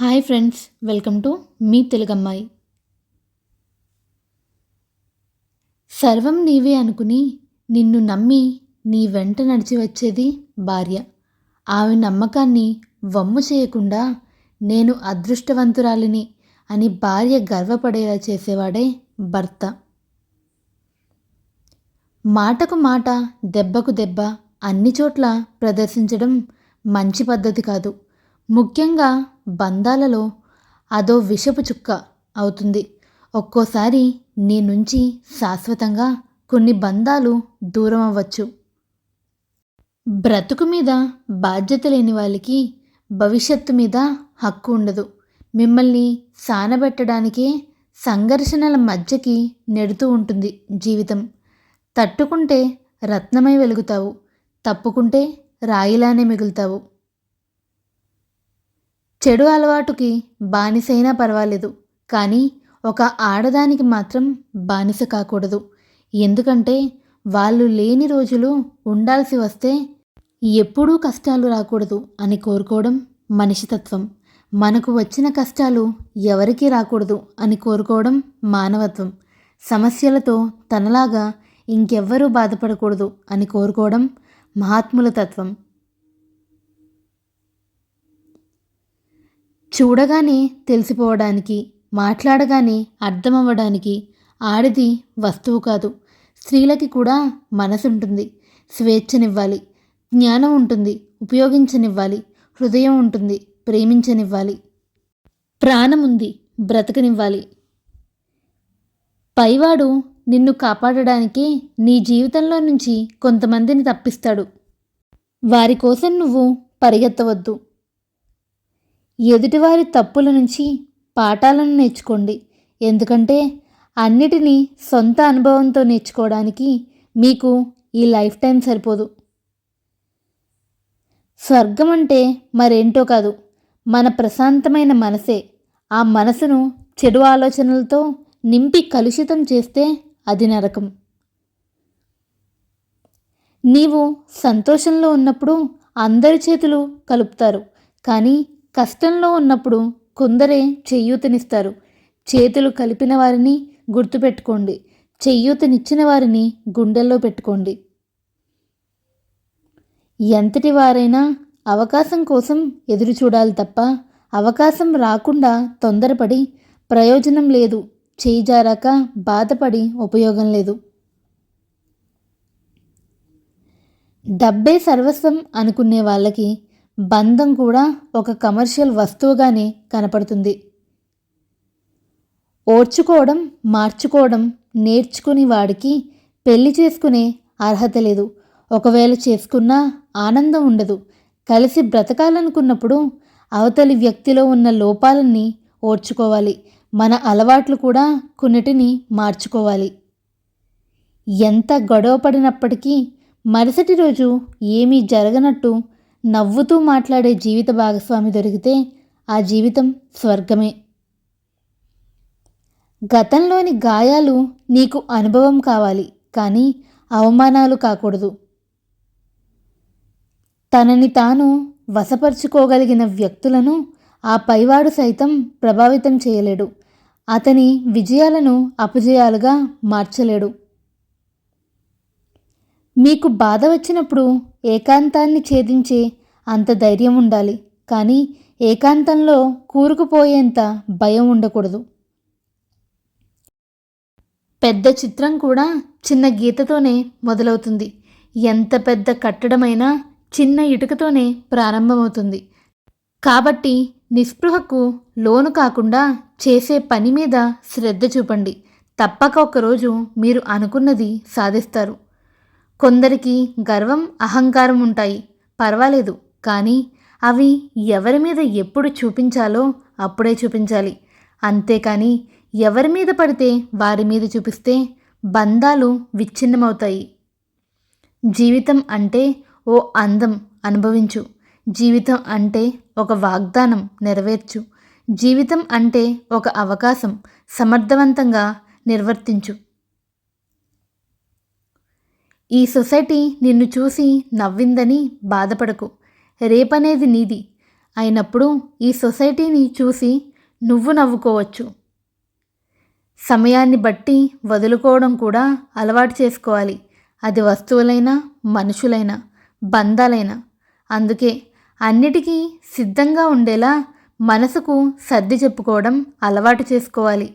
Hi friends welcome to మీ తెలుగమ్మాయి. సర్వం నీవే అనుకుని నిన్ను నమ్మి నీ వెంట నడిచి వచ్చేది భార్య. ఆమె నమ్మకాన్ని వమ్ము చేయకుండా నేను అదృష్టవంతురాలిని అని భార్య గర్వపడేలా చేసేవాడే భర్త. మాటకు మాట దెబ్బకు దెబ్బ అన్ని చోట్ల ప్రదర్శించడం మంచి పద్ధతి కాదు. ముఖ్యంగా బంధాలలో అదో విషపు చుక్క అవుతుంది. ఒక్కోసారి నీ నుంచి శాశ్వతంగా కొన్ని బంధాలు దూరం అవ్వచ్చు బ్రతుకు మీద బాధ్యత లేని వాళ్ళకి భవిష్యత్తు మీద హక్కు ఉండదు. మిమ్మల్ని సానబెట్టడానికే సంఘర్షణల మధ్యకి నెడుతూ ఉంటుంది జీవితం. తట్టుకుంటే రత్నమై వెలుగుతావు. తప్పుకుంటే రాయిలానే మిగులుతావు. చెడు అలవాటుకి బానిసైనా పర్వాలేదు కానీ ఒక ఆడదానికి మాత్రం బానిస కాకూడదు. ఎందుకంటే వాళ్ళు లేని రోజులు ఉండాల్సి వస్తే ఎప్పుడూ కష్టాలు రాకూడదు అని కోరుకోవడం మనిషితత్వం మనకు వచ్చిన కష్టాలు ఎవరికీ రాకూడదు అని కోరుకోవడం మానవత్వం. సమస్యలతో తనలాగా ఇంకెవ్వరూ బాధపడకూడదు అని కోరుకోవడం మహాత్ముల తత్వం. చూడగానే తెలిసిపోవడానికి మాట్లాడగానే అర్థమవ్వడానికి ఆడిది వస్తువు కాదు. స్త్రీలకి కూడా మనసుంటుంది. స్వేచ్ఛనివ్వాలి. జ్ఞానం ఉంటుంది. ఉపయోగించనివ్వాలి. హృదయం ఉంటుంది. ప్రేమించనివ్వాలి. ప్రాణం ఉంది బ్రతకనివ్వాలి. పైవాడు నిన్ను కాపాడడానికే నీ జీవితంలో నుంచి కొంతమందిని తప్పిస్తాడు. వారి కోసం నువ్వు పరిగెత్తవద్దు. ఎదుటివారి తప్పుల నుంచి పాఠాలను నేర్చుకోండి. ఎందుకంటే అన్నిటినీ సొంత అనుభవంతో నేర్చుకోవడానికి మీకు ఈ లైఫ్ టైం సరిపోదు. స్వర్గం అంటే మరేంటో కాదు మన ప్రశాంతమైన మనసే. ఆ మనసును చెడు ఆలోచనలతో నింపి కలుషితం చేస్తే అది నరకం. నీవు సంతోషంలో ఉన్నప్పుడు అందరి చేతులు కలుపుతారు కానీ కష్టంలో ఉన్నప్పుడు కొందరే చెయ్యూతనిస్తారు చేతులు కలిపిన వారిని గుర్తుపెట్టుకోండి. చెయ్యూతనిచ్చిన వారిని గుండెల్లో పెట్టుకోండి. ఎంతటి వారైనా అవకాశం కోసం ఎదురు చూడాలి తప్ప అవకాశం రాకుండా తొందరపడి ప్రయోజనం లేదు. చేయి జారాక బాధపడి ఉపయోగం లేదు. డబ్బే సర్వస్వం అనుకునే వాళ్ళకి బంధం కూడా ఒక కమర్షియల్ వస్తువుగానే కనపడుతుంది. ఓర్చుకోవడం మార్చుకోవడం నేర్చుకుని వాడికి పెళ్ళి చేసుకునే అర్హత లేదు. ఒకవేళ చేసుకున్నా ఆనందం ఉండదు. కలిసి బ్రతకాలనుకున్నప్పుడు అవతలి వ్యక్తిలో ఉన్న లోపాలన్నీ ఓర్చుకోవాలి. మన అలవాట్లు కూడా కొన్నిటిని మార్చుకోవాలి. ఎంత గొడవ పడినప్పటికీ మరుసటి రోజు ఏమీ జరగనట్టు నవ్వుతూ మాట్లాడే జీవిత భాగస్వామి దొరికితే ఆ జీవితం స్వర్గమే. గతంలోని గాయాలు నీకు అనుభవం కావాలి కానీ అవమానాలు కాకూడదు. తనని తాను వశపరుచుకోగలిగిన వ్యక్తులను ఆ పైవాడు సైతం ప్రభావితం చేయలేడు. అతని విజయాలను అపజయాలుగా మార్చలేడు. మీకు బాధ వచ్చినప్పుడు ఏకాంతాన్ని ఛేదించే అంత ధైర్యం ఉండాలి. కానీ ఏకాంతంలో కూరుకుపోయేంత భయం ఉండకూడదు. పెద్ద చిత్రం కూడా చిన్న గీతతోనే మొదలవుతుంది. ఎంత పెద్ద కట్టడమైనా చిన్న ఇటుకతోనే ప్రారంభమవుతుంది. కాబట్టి నిస్పృహకు లోను కాకుండా చేసే పని మీద శ్రద్ధ చూపండి. తప్పక ఒకరోజు మీరు అనుకున్నది సాధిస్తారు. కొందరికి గర్వం అహంకారం ఉంటాయి. పర్వాలేదు. కానీ అవి ఎవరి మీద ఎప్పుడు చూపించాలో అప్పుడే చూపించాలి. అంతేకాని ఎవరి మీద పడితే వారి మీద చూపిస్తే బంధాలు విచ్ఛిన్నమవుతాయి. జీవితం అంటే ఓ అందం అనుభవించు. జీవితం అంటే ఒక వాగ్దానం నెరవేర్చు. జీవితం అంటే ఒక అవకాశం సమర్థవంతంగా నిర్వర్తించు. ఈ సొసైటీ నిన్ను చూసి నవ్విందని బాధపడకు. రేపనేది నీది. అయినప్పుడు ఈ సొసైటీని చూసి నువ్వు నవ్వుకోవచ్చు. సమయాన్ని బట్టి వదులుకోవడం కూడా అలవాటు చేసుకోవాలి. అది వస్తువులైనా మనుషులైనా బంధాలైనా. అందుకే అన్నిటికీ సిద్ధంగా ఉండేలా మనసుకు సర్ది చెప్పుకోవడం అలవాటు చేసుకోవాలి.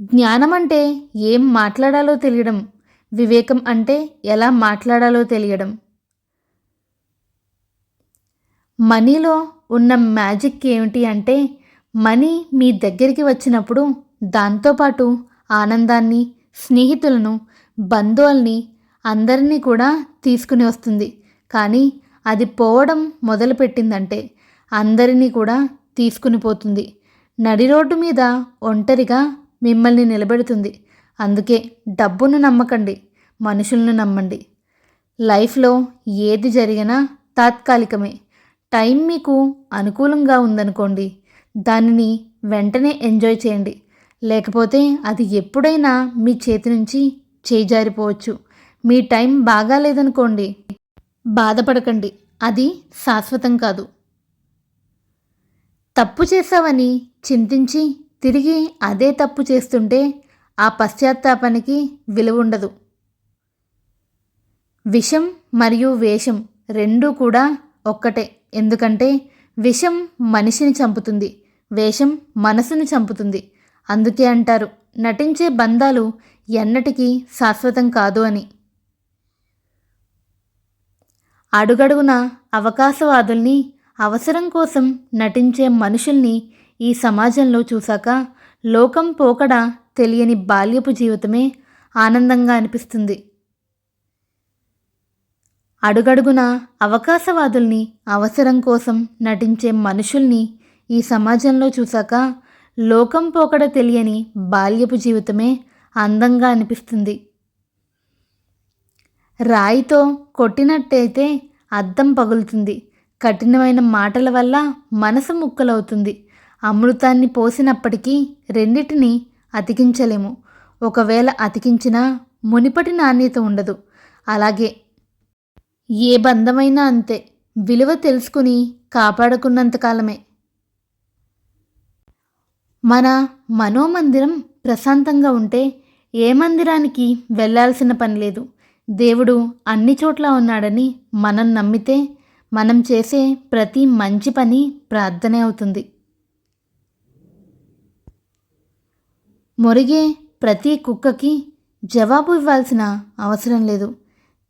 జ్ఞానం అంటే ఏం మాట్లాడాలో తెలియడం. వివేకం అంటే ఎలా మాట్లాడాలో తెలియడం. మనీలో ఉన్న మ్యాజిక్ ఏమిటి అంటే మనీ మీ దగ్గరికి వచ్చినప్పుడు దాంతోపాటు ఆనందాన్ని స్నేహితులను బంధువుల్ని అందరినీ కూడా తీసుకుని వస్తుంది. కానీ అది పోవడం మొదలుపెట్టిందంటే అందరినీ కూడా తీసుకుని పోతుంది. నడి రోడ్డు మీద ఒంటరిగా మిమ్మల్ని నిలబెడుతుంది. అందుకే డబ్బును నమ్మకండి మనుషులను నమ్మండి. లైఫ్లో ఏది జరిగినా తాత్కాలికమే. టైం మీకు అనుకూలంగా ఉందనుకోండి దానిని వెంటనే ఎంజాయ్ చేయండి. లేకపోతే అది ఎప్పుడైనా మీ చేతి నుంచి చేజారిపోవచ్చు. మీ టైం బాగాలేదనుకోండి బాధపడకండి. అది శాశ్వతం కాదు. తప్పు చేశావని చింతించి తిరిగి అదే తప్పు చేస్తుంటే ఆ పశ్చాత్తాపానికి విలువ ఉండదు విషం మరియు వేషం రెండూ కూడా ఒక్కటే. ఎందుకంటే విషం మనిషిని చంపుతుంది వేషం మనసుని చంపుతుంది. అందుకే అంటారు నటించే బంధాలు ఎన్నటికీ శాశ్వతం కాదు అని. అడుగడుగున అవకాశవాదుల్ని అవసరం కోసం నటించే మనుషుల్ని ఈ సమాజంలో చూశాక లోకం పోకడ తెలియని బాల్యపు జీవితమే ఆనందంగా అనిపిస్తుంది. అడుగడుగున అవకాశవాదుల్ని అవసరం కోసం నటించే మనుషుల్ని ఈ సమాజంలో చూశాక లోకం పోకడ తెలియని బాల్యపు జీవితమే అందంగా అనిపిస్తుంది. రాయితో కొట్టినట్టయితే అద్దం పగులుతుంది. కఠినమైన మాటల వల్ల మనసు ముక్కలవుతుంది. అమృతాన్ని పోసినప్పటికీ రెండిటిని అతికించలేము. ఒకవేళ అతికించినా మునిపటి నాణ్యత ఉండదు. అలాగే ఏ బంధమైనా అంతే. విలువ తెలుసుకుని కాపాడుకున్నంతకాలమే మన మనోమందిరం ప్రశాంతంగా ఉంటే ఏ మందిరానికి వెళ్ళాల్సిన పని లేదు. దేవుడు అన్ని చోట్ల ఉన్నాడని మనం నమ్మితే మనం చేసే ప్రతి మంచి పని ప్రార్థనే అవుతుంది. మొరిగే ప్రతి కుక్కకి జవాబు ఇవ్వాల్సిన అవసరం లేదు.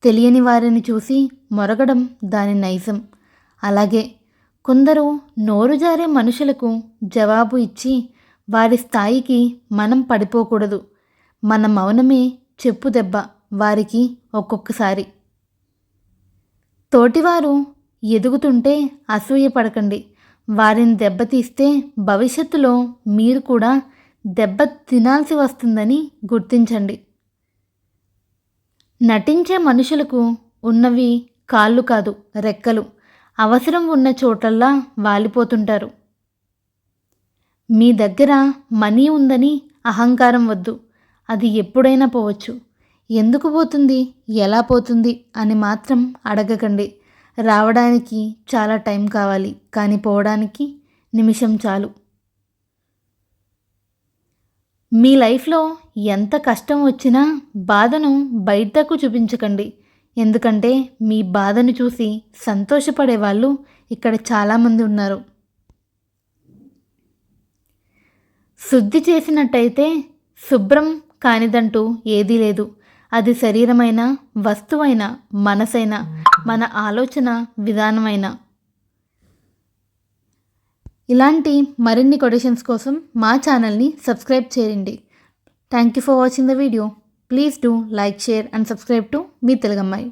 తెలియని వారిని చూసి మొరగడం దాని నైజం. అలాగే కొందరు నోరు జారే మనుషులకు జవాబు ఇచ్చి వారి స్థాయికి మనం పడిపోకూడదు. మన మౌనమే చెప్పు దెబ్బ వారికి ఒక్కొక్కసారి. తోటివారు ఎదుగుతుంటే అసూయ పడకండి. వారిని దెబ్బతీస్తే భవిష్యత్తులో మీరు కూడా దెబ్బ తినాల్సి వస్తుందని గుర్తించండి. నటించే మనుషులకు ఉన్నవి కాళ్ళు కాదు రెక్కలు. అవసరం ఉన్న చోటల్లా వాలిపోతుంటారు. మీ దగ్గర మనీ ఉందని అహంకారం వద్దు. అది ఎప్పుడైనా పోవచ్చు. ఎందుకు పోతుంది? ఎలా పోతుంది? అని మాత్రం అడగకండి. రావడానికి చాలా టైం కావాలి. కానీ పోవడానికి నిమిషం చాలు. మీ లైఫ్లో ఎంత కష్టం వచ్చినా బాధను బయటకు చూపించకండి. ఎందుకంటే మీ బాధను చూసి సంతోషపడే వాళ్ళు ఇక్కడ చాలామంది ఉన్నారు. శుద్ధి చేసినట్టయితే శుభ్రం కానిదంటూ ఏదీ లేదు. అది శరీరమైన వస్తువైన మనసైన మన ఆలోచన విధానమైన. ఇలాంటి మరిన్ని కొటేషన్స్ కోసం మా ఛానల్ని సబ్స్క్రైబ్ చేయండి. Thank you for watching the video please do like share and subscribe to me తెలుగమ్మాయి.